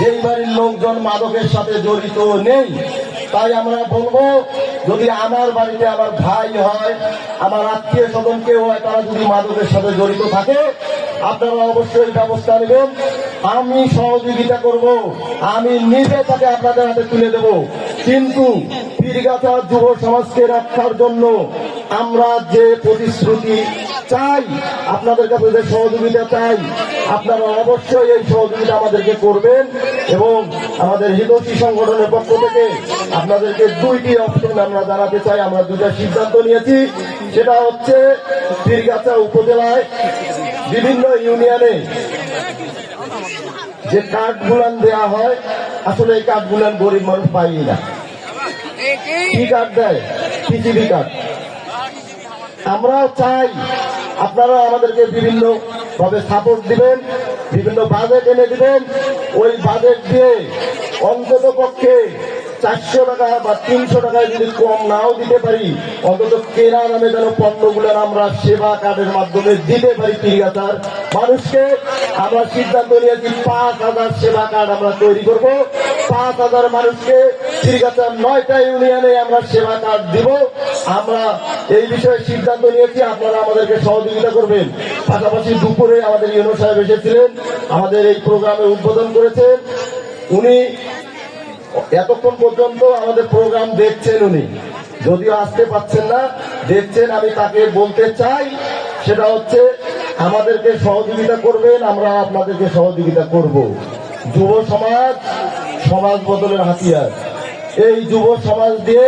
যেই বাড়ির লোকজন মাদকের সাথে জড়িত নেই, তাই আমরা বলব, যদি আমার বাড়িতে আমার ভাই হয়, আমার আত্মীয় স্বজন কেউ হয় তারা যদি মাদকের সাথে জড়িত থাকে আপনারা অবশ্যই ব্যবস্থা নেবেন। আমি সহযোগিতা করব। আমি নিজে তাকে আপনাদের হাতে তুলে দেব। কিন্তু পীরগাছা যুব সমাজকে রক্ষার জন্য আমরা যে প্রতিশ্রুতি চাই, আপনাদের কাছে যে সহযোগিতা চাই, আপনারা অবশ্যই এই সহযোগিতা আমাদেরকে করবেন এবং আমাদের হিতৈষী সংগঠনের পক্ষ থেকে আপনাদেরকে দুইটি অপশন আমরা জানাতে চাই। আমরা দুটা সিদ্ধান্ত নিয়েছি। সেটা হচ্ছে পীরগাছা উপজেলায় বিভিন্ন ইউনিয়নে যে কার্ড গুলান দেওয়া হয়, আসলে এই কার্ড গুলান গরিব মানুষ পাই না। কি কার্ড দেয়? পিসিবি কার্ড আমরাও চাই আপনারা আমাদেরকে বিভিন্ন ভাবে সাপোর্ট দিবেন, বিভিন্ন বাজেট এনে দিবেন। ওই বাজেট দিয়ে অন্তত পক্ষে চারশো টাকা বা তিনশো টাকায় যদি কম নাও দিতে পারি, অন্তত কেনা নামে যেন পণ্যগুলো আমরা সেবা কার্ডের মাধ্যমে দিতে পারি তিরিগাছার মানুষকে আমরা সিদ্ধান্ত নিয়েছি, পাঁচ হাজার সেবা কার্ড আমরা তৈরি করব। পাঁচ হাজার মানুষকে তিরিগাছার নয়টা ইউনিয়নে আমরা সেবা কার্ড দিব। আমরা এই বিষয়ে সিদ্ধান্ত নিয়েছি, আপনারা আমাদেরকে সহযোগিতা করবেন। পাশাপাশি দুপুরে আমাদের ইউনো সাহেব এসেছিলেন, আমাদের এই প্রোগ্রামে উদ্বোধন করেছেন। উনি এতক্ষণ পর্যন্ত আমাদের প্রোগ্রাম দেখছেন উনি। যদিও আসতে পাচ্ছেন না, দেখছেন, আমি তাকে বলতে চাই, সেটা হচ্ছে আমাদেরকে সহযোগিতা করবেন, আমরা আপনাদেরকে সহযোগিতা করব। যুব সমাজ সমাজ বদলের হাতিয়ার। এই যুব সমাজ দিয়ে